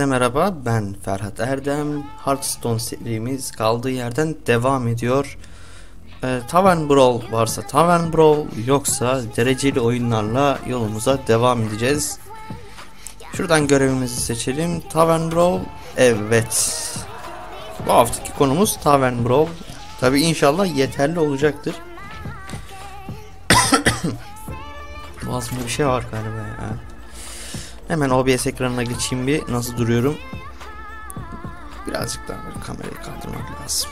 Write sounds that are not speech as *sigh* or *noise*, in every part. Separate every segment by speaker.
Speaker 1: Herkese merhaba ben Ferhat Erdem. Hearthstone serimiz kaldığı yerden devam ediyor. Ee, Tavern Brawl varsa Tavern Brawl yoksa dereceli oyunlarla yolumuza devam edeceğiz. Şuradan görevimizi seçelim. Tavern Brawl evet. Bu haftaki konumuz Tavern Brawl. Tabi inşallah yeterli olacaktır. *coughs* Boğazımda bir şey var galiba ya Hemen OBS ekranına geçeyim bir nasıl duruyorum. Birazcık daha kamerayı kaldırmak lazım.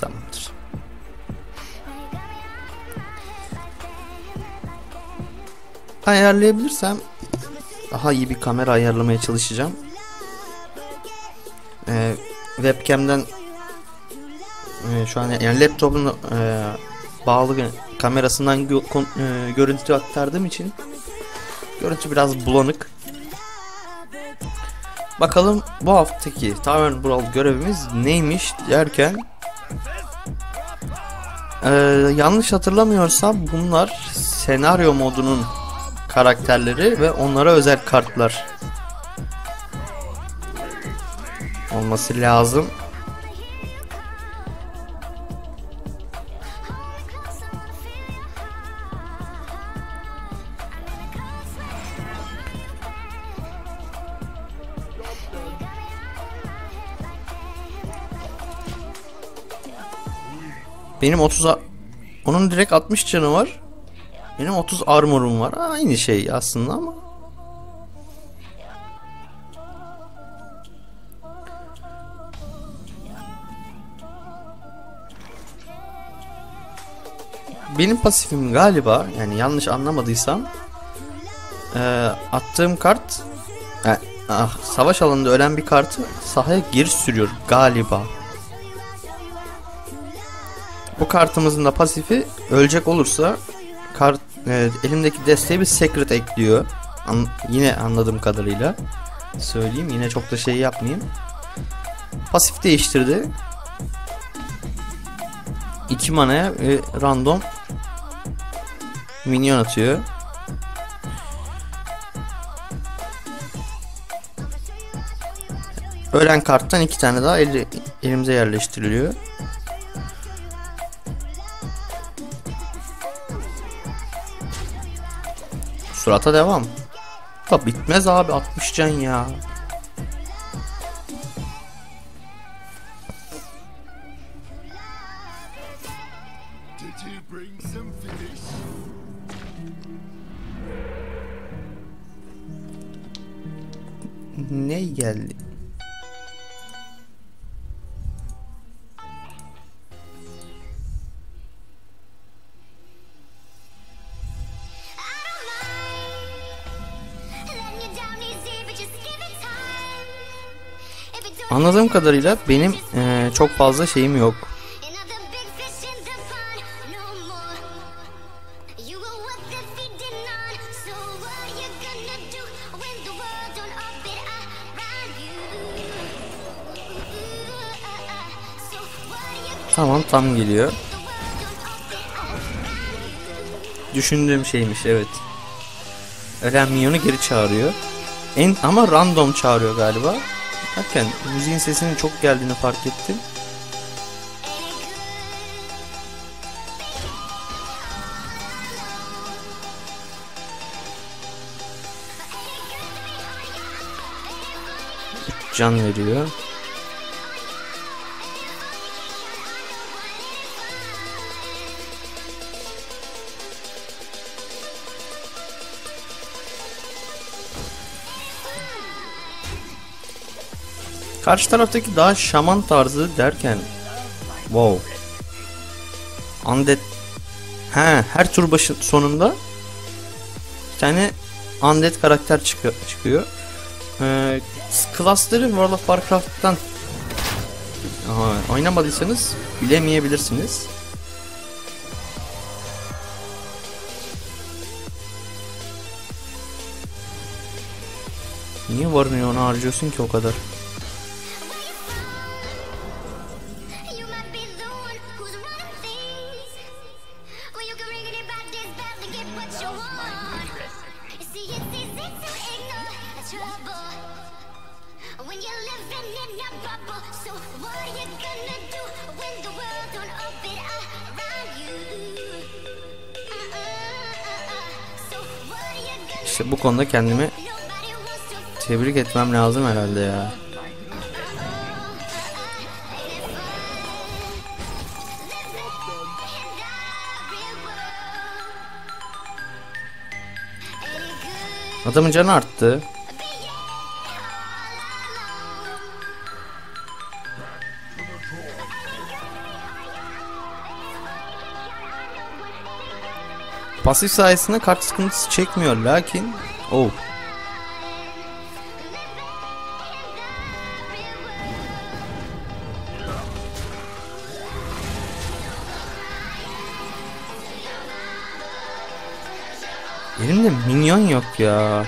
Speaker 1: Tamamdır. Ayarlayabilirsem daha iyi bir kamera ayarlamaya çalışacağım. Ee, webcam'den e, şu an yani laptopun e, bağlı kamerasından gö e, görüntü aktardığım için Görüntü biraz bulanık. Bakalım bu haftaki Tavern Brawl görevimiz neymiş derken ee, yanlış hatırlamıyorsam bunlar senaryo modunun karakterleri ve onlara özel kartlar olması lazım. Benim 30 onun direkt 60 canı var. Benim 30 armorum var. Aynı şey aslında ama. Benim pasifim galiba yani yanlış anlamadıysam e, attığım kart e, ah, savaş alanında ölen bir kartı sahaya geri sürüyor galiba. Bu kartımızın da pasifi ölecek olursa kart e, elimdeki desteğe bir secret ekliyor. An, yine anladığım kadarıyla söyleyeyim. Yine çok da şey yapmayayım. Pasif değiştirdi. 2 manaya e, random minyon atıyor. Ölen karttan iki tane daha el, elimize yerleştiriliyor. Surata devam. Da bitmez abi 60 can ya. Anladığım kadarıyla benim e, çok fazla şeyim yok. Tamam tam geliyor. Düşündüğüm şeymiş evet. Ölen minyonu geri çağırıyor. En, ama random çağırıyor galiba. Derken müziğin sesinin çok geldiğini fark ettim. can veriyor. Karşı taraftaki daha şaman tarzı derken wow. Undead He, her tur başı sonunda bir tane Undead karakter çıkıyor. çıkıyor. Ee, klasları World of Warcraft'tan Aha, oynamadıysanız bilemeyebilirsiniz. Niye varını ona harcıyorsun ki o kadar?
Speaker 2: Konuda kendimi tebrik etmem lazım herhalde ya. Adamın canı arttı. Pasif sayesinde kart sıkıntısı çekmiyor lakin oh Elimde minyon yok ya.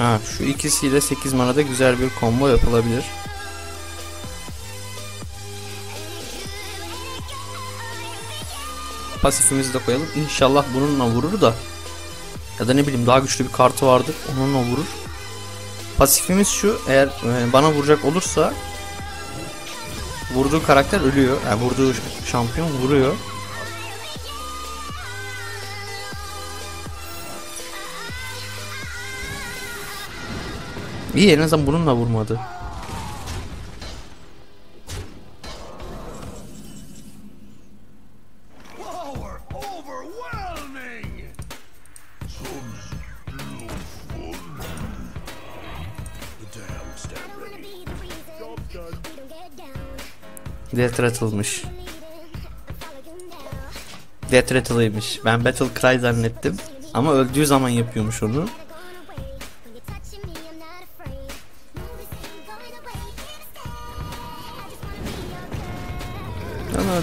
Speaker 2: Ha şu ikisiyle 8 manada güzel bir combo yapılabilir. Pasifimizi de koyalım. İnşallah bununla vurur da. Ya da ne bileyim daha güçlü bir kartı vardır. Onunla vurur. Pasifimiz şu. Eğer e, bana vuracak olursa vurduğu karakter ölüyor. Yani vurduğu şampiyon vuruyor. İyi en azından bununla vurmadı. Death Rattle'mış. Death Rattle'ıymış. Ben Battle Cry zannettim. Ama öldüğü zaman yapıyormuş onu.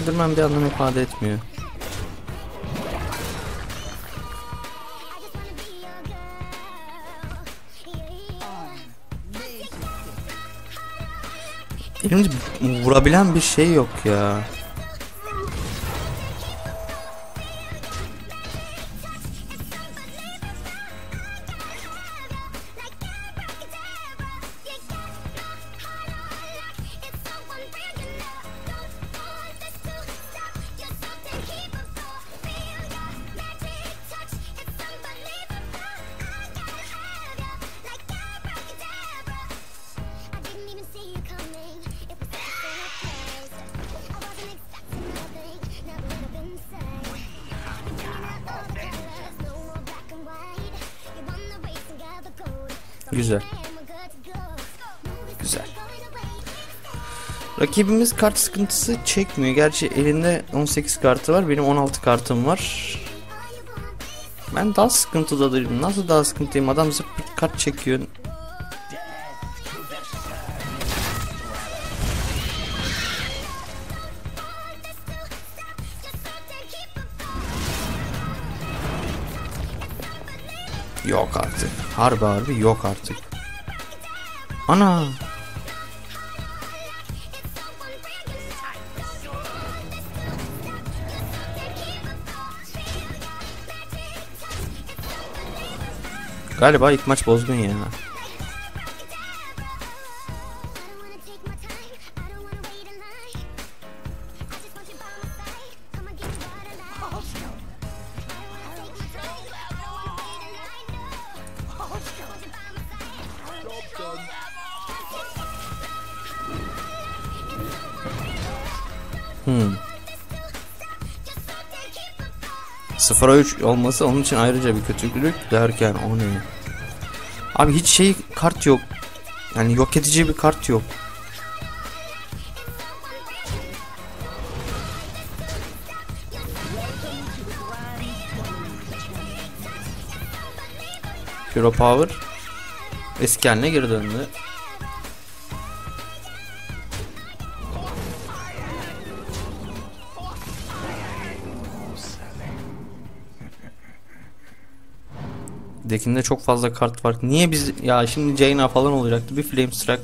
Speaker 2: Öldürmem bir anlam ifade etmiyor. Elimde vurabilen bir şey yok ya. Güzel. Güzel. Rakibimiz kart sıkıntısı çekmiyor. Gerçi elinde 18 kartı var. Benim 16 kartım var. Ben daha sıkıntıda değilim. Nasıl daha sıkıntıyım? Adam bir kart çekiyor. Harbi harbi yok artık. Ana. Galiba ilk maç bozgun ya. 0'a 3 olması onun için ayrıca bir kötülük derken o ne? Abi hiç şey kart yok. Yani yok edici bir kart yok. Hero Power eski haline geri döndü.
Speaker 1: Dekinde çok fazla kart var. Niye biz ya şimdi Jaina falan olacaktı. Bir Flame Strike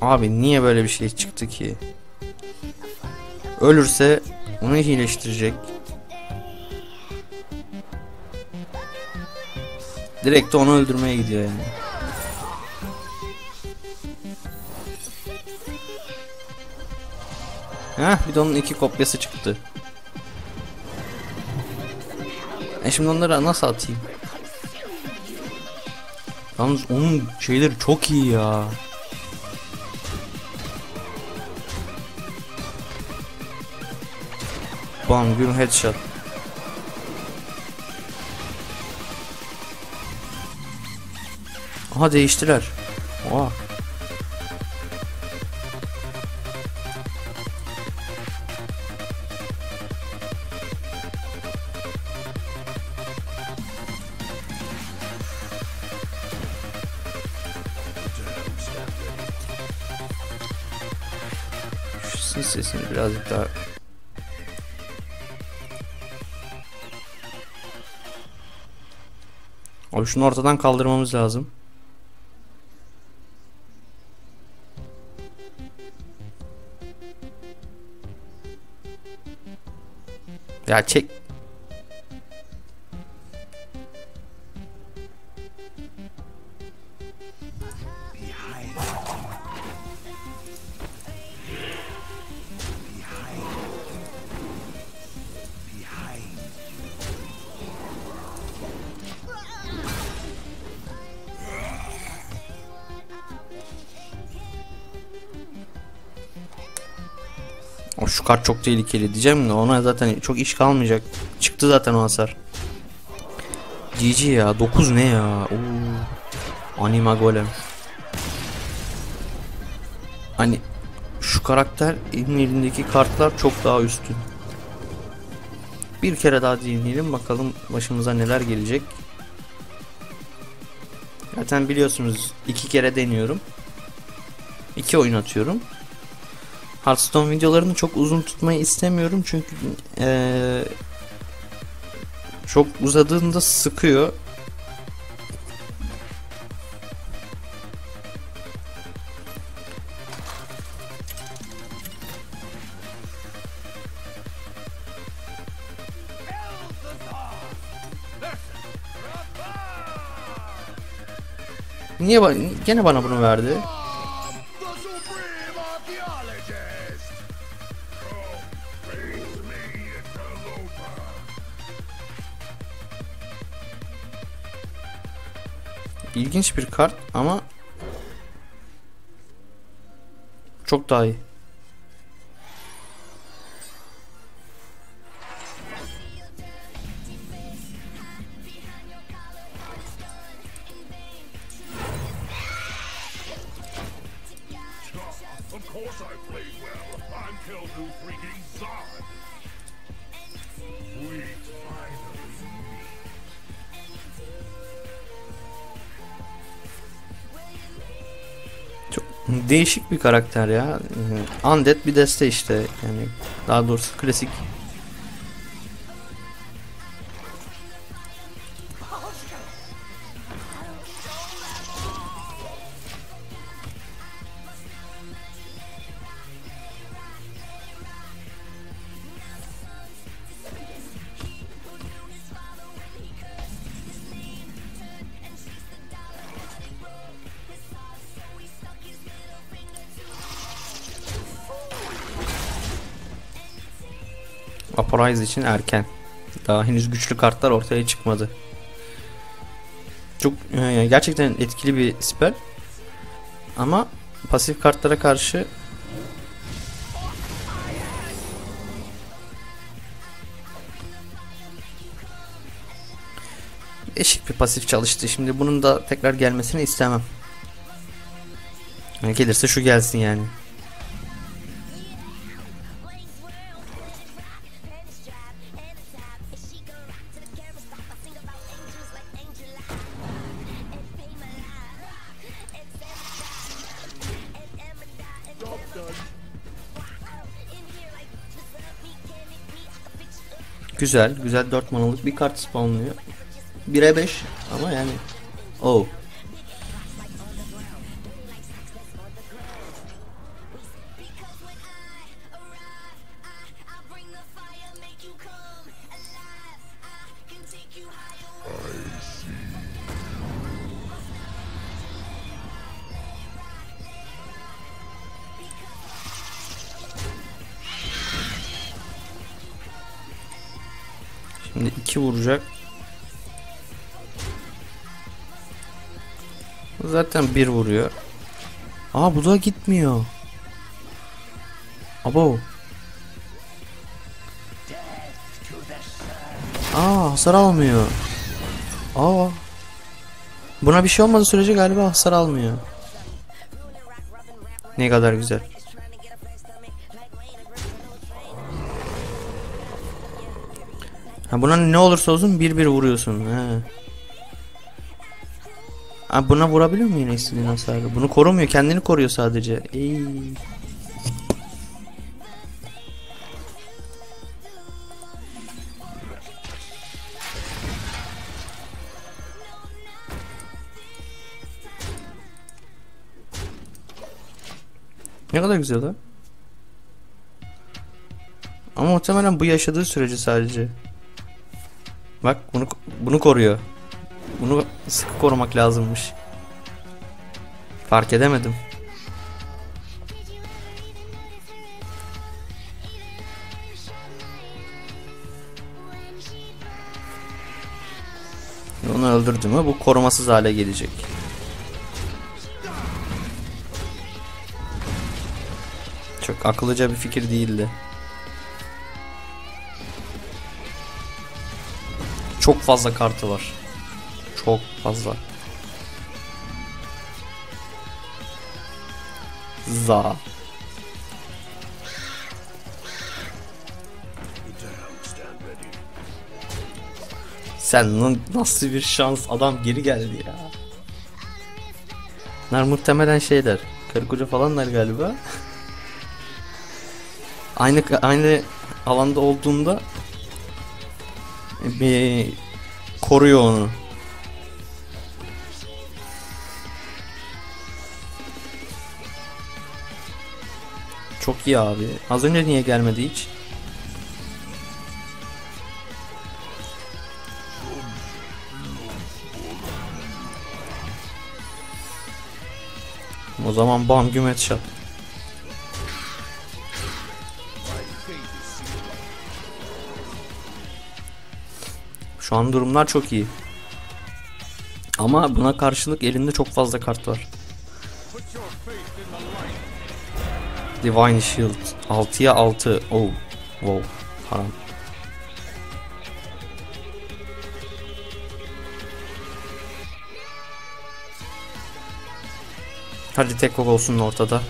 Speaker 1: Abi niye böyle bir şey çıktı ki? Ölürse onu iyileştirecek. Direkt onu öldürmeye gidiyor yani. Heh bir de onun iki kopyası çıktı. E şimdi onları nasıl atayım? Yalnız onun şeyleri çok iyi ya. Bam güm headshot. Aha değiştiler. Oha. Abi şunu ortadan kaldırmamız lazım. Ya çek. Kart çok tehlikeli diyeceğim de ona zaten çok iş kalmayacak. Çıktı zaten o hasar. GG ya 9 ne ya? Oo. Anima golem. Hani şu karakter elindeki kartlar çok daha üstün. Bir kere daha deneyelim bakalım başımıza neler gelecek. Zaten biliyorsunuz iki kere deniyorum. İki oyun atıyorum. Hearthstone videolarını çok uzun tutmayı istemiyorum çünkü eee, çok uzadığında sıkıyor. Niye ba- gene bana bunu verdi? İlginç bir kart ama çok daha iyi. Değişik bir karakter ya. Ee, Undead bir deste işte yani daha doğrusu klasik. Vaporize için erken. Daha henüz güçlü kartlar ortaya çıkmadı. Çok e, gerçekten etkili bir spell. Ama pasif kartlara karşı Eşik bir pasif çalıştı. Şimdi bunun da tekrar gelmesini istemem. Gelirse şu gelsin yani. Güzel. Güzel 4 manalık bir kart spawnlıyor. 1'e 5 ama yani. Oh. Zaten bir vuruyor. Aa bu da gitmiyor. Abo. Aa hasar almıyor. Aa. Buna bir şey olmadığı sürece galiba hasar almıyor. Ne kadar güzel. Ha buna ne olursa olsun bir bir vuruyorsun. He. Ha buna vurabiliyor mu yine istediğin hasarı? Bunu korumuyor, kendini koruyor sadece. Ey. Ne kadar güzel ha. Ama muhtemelen bu yaşadığı sürece sadece. Bak bunu bunu koruyor. Bunu sıkı korumak lazımmış. Fark edemedim. Onu öldürdü mü bu korumasız hale gelecek. Çok akıllıca bir fikir değildi. Çok fazla kartı var. Çok fazla. Za. Sen nasıl bir şans adam geri geldi ya. Bunlar muhtemelen şeyler. Karı koca falanlar galiba. *laughs* aynı aynı alanda olduğunda bir koruyor onu. Çok iyi abi. Az önce niye gelmedi hiç? O zaman bam güm headshot. Şu an durumlar çok iyi. Ama buna karşılık elinde çok fazla kart var. Divine Shield 6'ya 6. Oh. Wow. Haram. Hadi tek ok olsun ortada.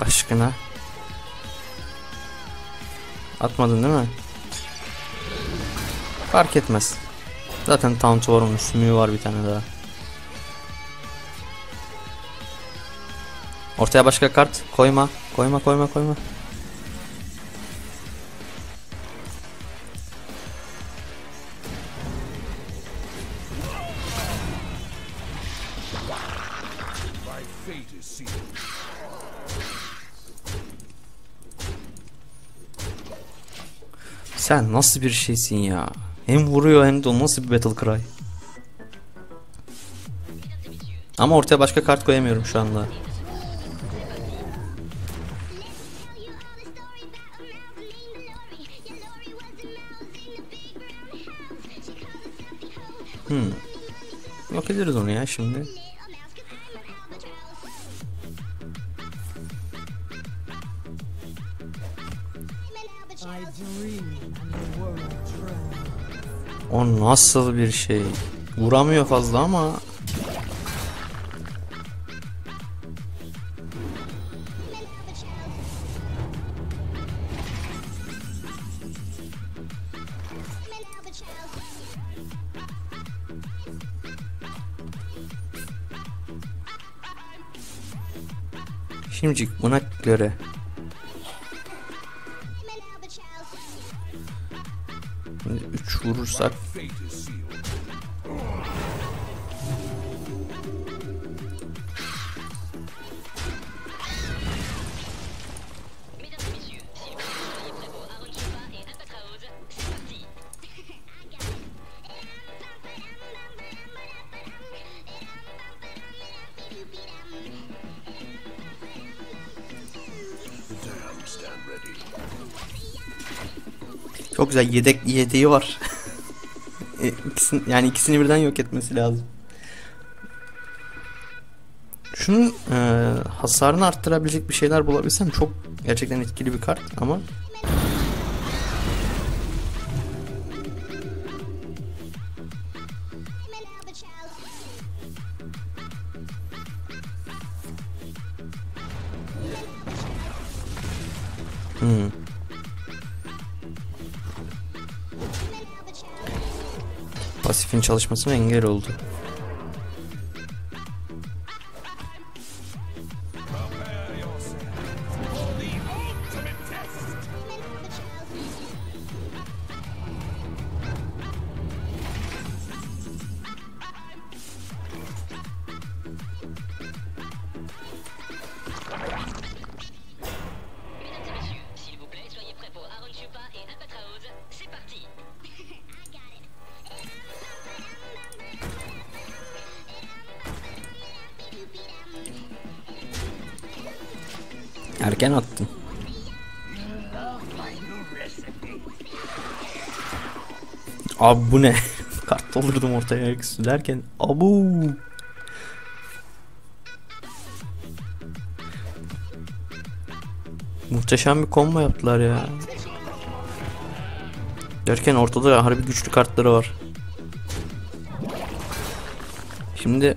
Speaker 1: Aşkına. Atmadın değil mi? Fark etmez. Zaten var onun sümüğü var bir tane daha. Ortaya başka kart koyma. Koyma koyma koyma. Sen nasıl bir şeysin ya? Hem vuruyor hem de o nasıl bir battle cry? Ama ortaya başka kart koyamıyorum şu anda. Hmm. Yok ederiz onu ya şimdi. O nasıl bir şey? Vuramıyor fazla ama Şimdicik buna göre. Şimdi 3 vurursak çok güzel yedek yedeği var. *laughs* E, yani ikisini birden yok etmesi lazım. Şunun e, hasarını arttırabilecek bir şeyler bulabilsem çok gerçekten etkili bir kart ama Pasifin çalışmasına engel oldu. Abi bu ne? *laughs* Kart doldurdum ortaya ayaküstü derken abu. Muhteşem bir combo yaptılar ya. Derken ortada harbi güçlü kartları var. Şimdi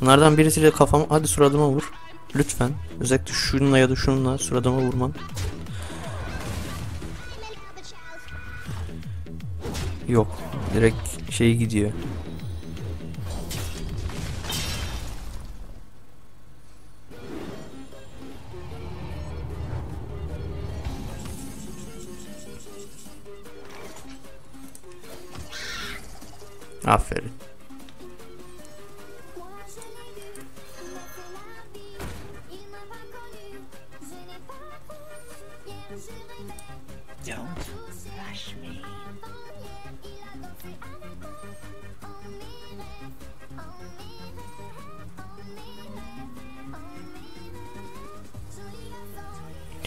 Speaker 1: Bunlardan birisiyle kafam hadi suratıma vur. Lütfen. Özellikle şununla ya da şununla suratıma vurman. Yok. Direkt şey gidiyor. Aferin.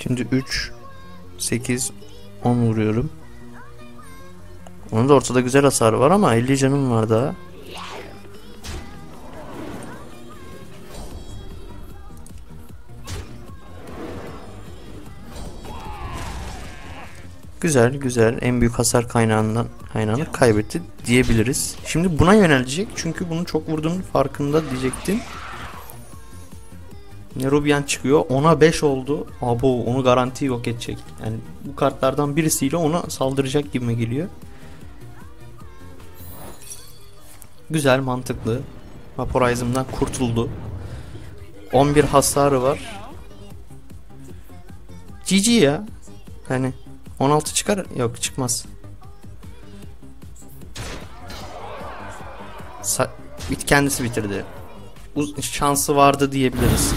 Speaker 1: Şimdi 3 8 10 vuruyorum. Onun da ortada güzel hasarı var ama 50 canım var daha. Güzel güzel en büyük hasar kaynağından kaynağını kaybetti diyebiliriz. Şimdi buna yönelecek çünkü bunu çok vurduğunun farkında diyecektim. Nerubian çıkıyor. Ona 5 oldu. Abo onu garanti yok edecek. Yani bu kartlardan birisiyle ona saldıracak gibi geliyor. Güzel mantıklı. Vaporizm'dan kurtuldu. 11 hasarı var. GG ya. Hani 16 çıkar yok çıkmaz. Sa kendisi bitirdi. Uz şansı vardı diyebiliriz.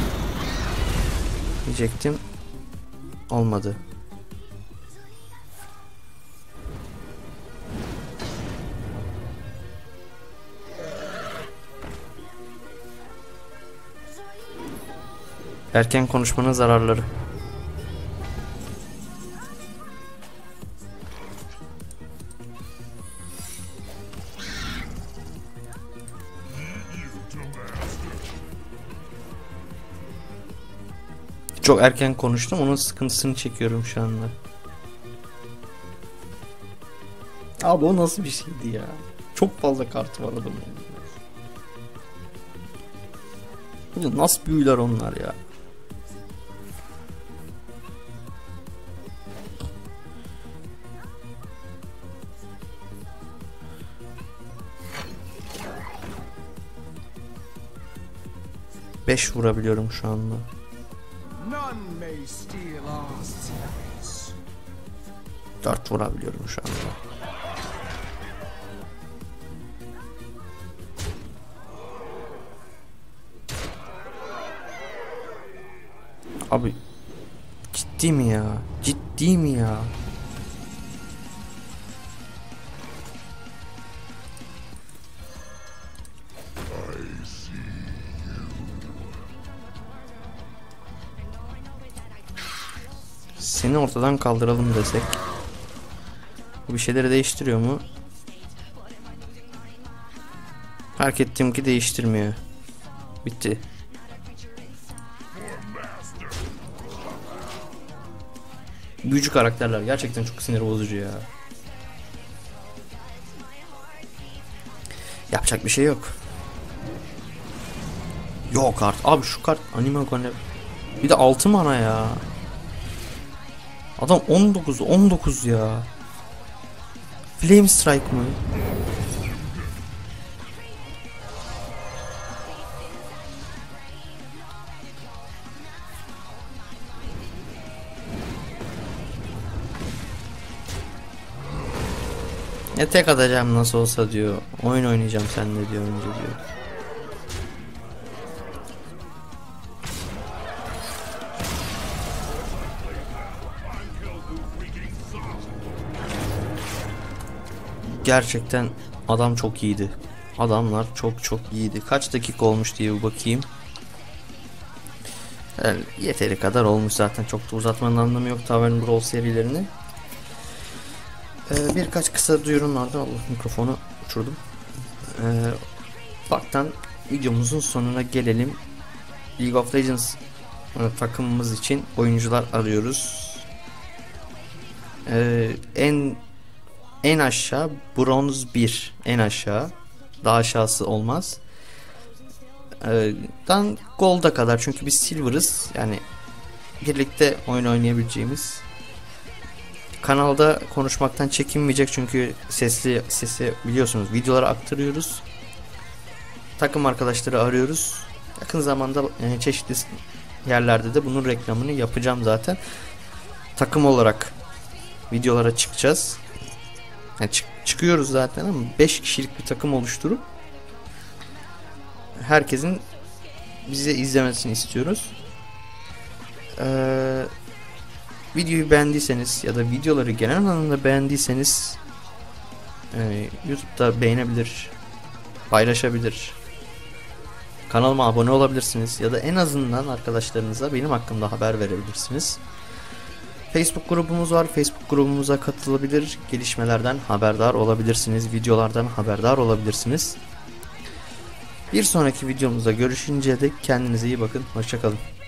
Speaker 1: Diyecektim. Olmadı. Erken konuşmanın zararları. Erken konuştum. Onun sıkıntısını çekiyorum şu anda. Abi o nasıl bir şeydi ya? Çok fazla kartı var adamın. Nasıl büyüler onlar ya? Beş vurabiliyorum şu anda. 4 vurabiliyorum şu anda. Abi ciddi mi ya? Ciddi mi ya? Ortadan kaldıralım desek. Bu bir şeyleri değiştiriyor mu? Fark ettim ki değiştirmiyor. Bitti. Büyücü karakterler gerçekten çok sinir bozucu ya. Yapacak bir şey yok. Yok kart. Abi şu kart anime gone. Bir de 6 mana ya. Adam 19 19 ya. Flame Strike mı? Ya tek atacağım nasıl olsa diyor. Oyun oynayacağım seninle diyor önce diyor. Gerçekten adam çok iyiydi. Adamlar çok çok iyiydi. Kaç dakika olmuş diye bir bakayım. Yani yeteri kadar olmuş zaten. Çok da uzatmanın anlamı yok Tavern Brawl serilerini. Ee, birkaç kısa duyurumlarda Allah mikrofonu uçurdum. Ee, baktan videomuzun sonuna gelelim. League of Legends e, takımımız için oyuncular arıyoruz. Ee, en en aşağı bronz 1 en aşağı daha aşağısı olmaz. Ee, dan gold'a kadar çünkü biz silver'ız yani birlikte oyun oynayabileceğimiz kanalda konuşmaktan çekinmeyecek çünkü sesli sesi biliyorsunuz videolara aktarıyoruz. Takım arkadaşları arıyoruz. Yakın zamanda e, çeşitli yerlerde de bunun reklamını yapacağım zaten. Takım olarak videolara çıkacağız. Yani çık- çıkıyoruz zaten ama 5 kişilik bir takım oluşturup herkesin bizi izlemesini istiyoruz. Ee, videoyu beğendiyseniz ya da videoları genel anlamda beğendiyseniz e, YouTube'da beğenebilir, paylaşabilir, kanalıma abone olabilirsiniz ya da en azından arkadaşlarınıza benim hakkımda haber verebilirsiniz. Facebook grubumuz var. Facebook grubumuza katılabilir, gelişmelerden haberdar olabilirsiniz, videolardan haberdar olabilirsiniz. Bir sonraki videomuzda görüşünce dek kendinize iyi bakın. Hoşçakalın.